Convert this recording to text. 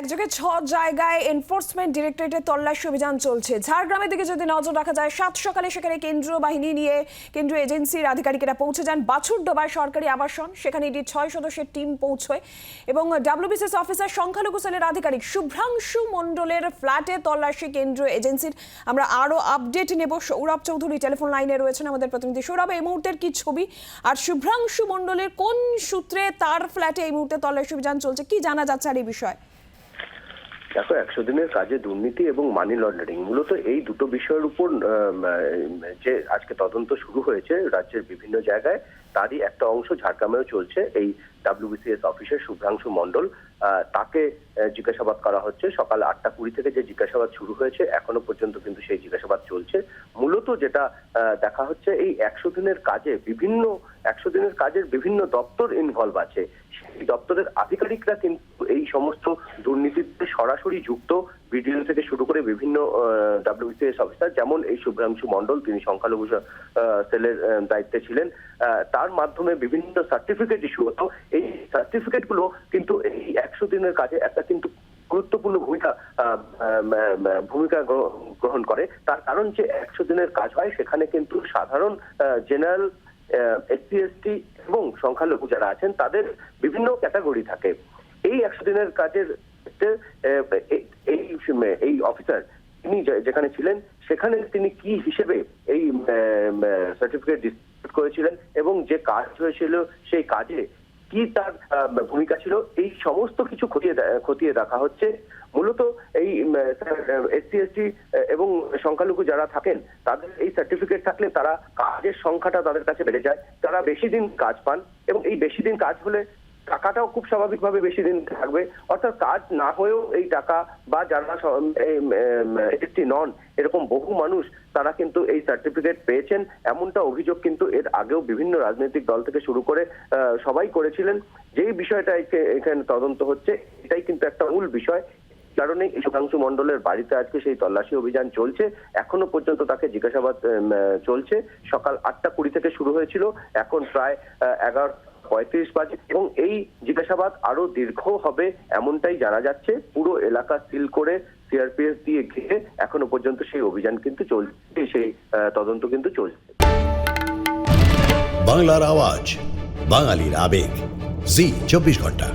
একযোগে ছ জায়গায় এনফোর্সমেন্ট ডিরেক্টরেটের তল্লাশি অভিযান চলছে। ঝাড়গ্রামের দিকে যদি নজর রাখা যায়, সাত সকালে সেখানে কেন্দ্রীয় বাহিনী নিয়ে কেন্দ্রীয় এজেন্সির আধিকারিকেরা পৌঁছে যান বাছুরডোবায় সরকারি আবাসন, সেখানে এটি ছয় সদস্যের টিম পৌঁছয় এবং ডাব্লিউবিসিএস অফিসার সংখ্যালঘু সেলের আধিকারিক শুভ্রাংশু মণ্ডলের ফ্ল্যাটে তল্লাশি কেন্দ্রীয় এজেন্সির। আমরা আরও আপডেট নেব। সৌরভ চৌধুরী টেলিফোন লাইনে রয়েছেন আমাদের প্রতিনিধি। সৌরভ, এই মুহূর্তের কি ছবি? আর শুভ্রাংশু মণ্ডলের কোন সূত্রে তার ফ্ল্যাটে এই মুহূর্তে তল্লাশি অভিযান চলছে? কি জানা যাচ্ছে আর এই বিষয়ে? দেখো একশো দিনের কাজে দুর্নীতি এবং মানি লন্ডারিং মূলত এই দুটো বিষয়ের উপর যে আজকে তদন্ত শুরু হয়েছে রাজ্যের বিভিন্ন জায়গায় তারই একটা অংশ ঝাড়গ্রামেও চলছে। এই ডাব্লিউবিসিএস অফিসের শুভ্রাংশু মণ্ডল আহ, তাকে জিজ্ঞাসাবাদ করা হচ্ছে। সকাল আটটা কুড়ি থেকে যে জিজ্ঞাসাবাদ শুরু হয়েছে এখনও পর্যন্ত কিন্তু সেই জিজ্ঞাসাবাদ চলছে। মূলত যেটা দেখা হচ্ছে এই একশো দিনের কাজে বিভিন্ন একশো দিনের কাজের বিভিন্ন দপ্তর ইনভলভ আছে। সেই দপ্তরের আধিকারিকরা কিন্তু এই সমস্ত দুর্নীতিতে সরাসরি যুক্ত বিডিও থেকে শুরু করে বিভিন্ন ডাব্লিউবিসিএস অফিসার যেমন এই শুভ্রাংশু মণ্ডল, তিনি সংখ্যালঘু সেলের দায়িত্বে ছিলেন তার মাধ্যমে বিভিন্ন সার্টিফিকেট ইস্যু হতো। এই সার্টিফিকেটগুলো কিন্তু এই একশো দিনের কাজে একটা কিন্তু গুরুত্বপূর্ণ ভূমিকা ভূমিকা গ্রহ- গ্রহণ করে। তার কারণ যে একশো দিনের কাজ হয়, সেখানে কিন্তু সাধারণ জেনারেল এসসি এসটি এবং সংখ্যালঘু যারা আছেন, তাদের বিভিন্ন ক্যাটাগরি থাকে। এই একশো দিনের কাজের এই- এই অফিসার তিনি যেখানে ছিলেন, সেখানে তিনি কি হিসেবে এই সার্টিফিকেট ডিস্ট্রিবিউট করেছিলেন এবং যে কাজ হয়েছিল, সেই কাজে কি তার ভূমিকা ছিল, এই সমস্ত কিছু খতিয়ে খতিয়ে দেখা হচ্ছে। মূলত এই এসসি এসটি এবং সংখ্যালঘু যারা থাকেন, তাদের এই সার্টিফিকেট থাকলে তারা কাজের সংখ্যাটা তাদের কাছে বেড়ে যায়। তারা বেশি দিন কাজ পান, এবং এই বেশি দিন কাজ হলে টাকাটাও খুব স্বাভাবিকভাবে বেশি দিন থাকবে। অর্থাৎ কাজ না হয়েও এই টাকা বা যারা এসটি নন, এরকম বহু মানুষ, তারা কিন্তু এই সার্টিফিকেট পেয়েছেন। এমনটা অভিযোগ কিন্তু এর আগেও বিভিন্ন রাজনৈতিক দল থেকে শুরু করে সবাই করেছিলেন। যেই বিষয়টা এখে- এখানে তদন্ত হচ্ছে, এটাই কিন্তু একটা মূল বিষয়। কারণে এই সুধাংশু মণ্ডলের বাড়িতে আজকে সেই তল্লাশি অভিযান চলছে। এখনও পর্যন্ত তাকে জিজ্ঞাসাবাদ চলছে। সকাল আটটা কুড়ি থেকে শুরু হয়েছিল। এখন প্রায় এগারো পঁয়ত্রিশ বাজে এবং এই জিজ্ঞাসাবাদ আরও দীর্ঘ হবে এমনটাই জানা যাচ্ছে। পুরো এলাকা সিল করে সিআরপিএফ দিয়ে ঘিরে এখনও পর্যন্ত সেই অভিযান কিন্তু চলছে, সেই তদন্ত কিন্তু চলছে। বাংলার আওয়াজ, বাঙালির আবেগ। জি, চব্বিশ ঘণ্টা।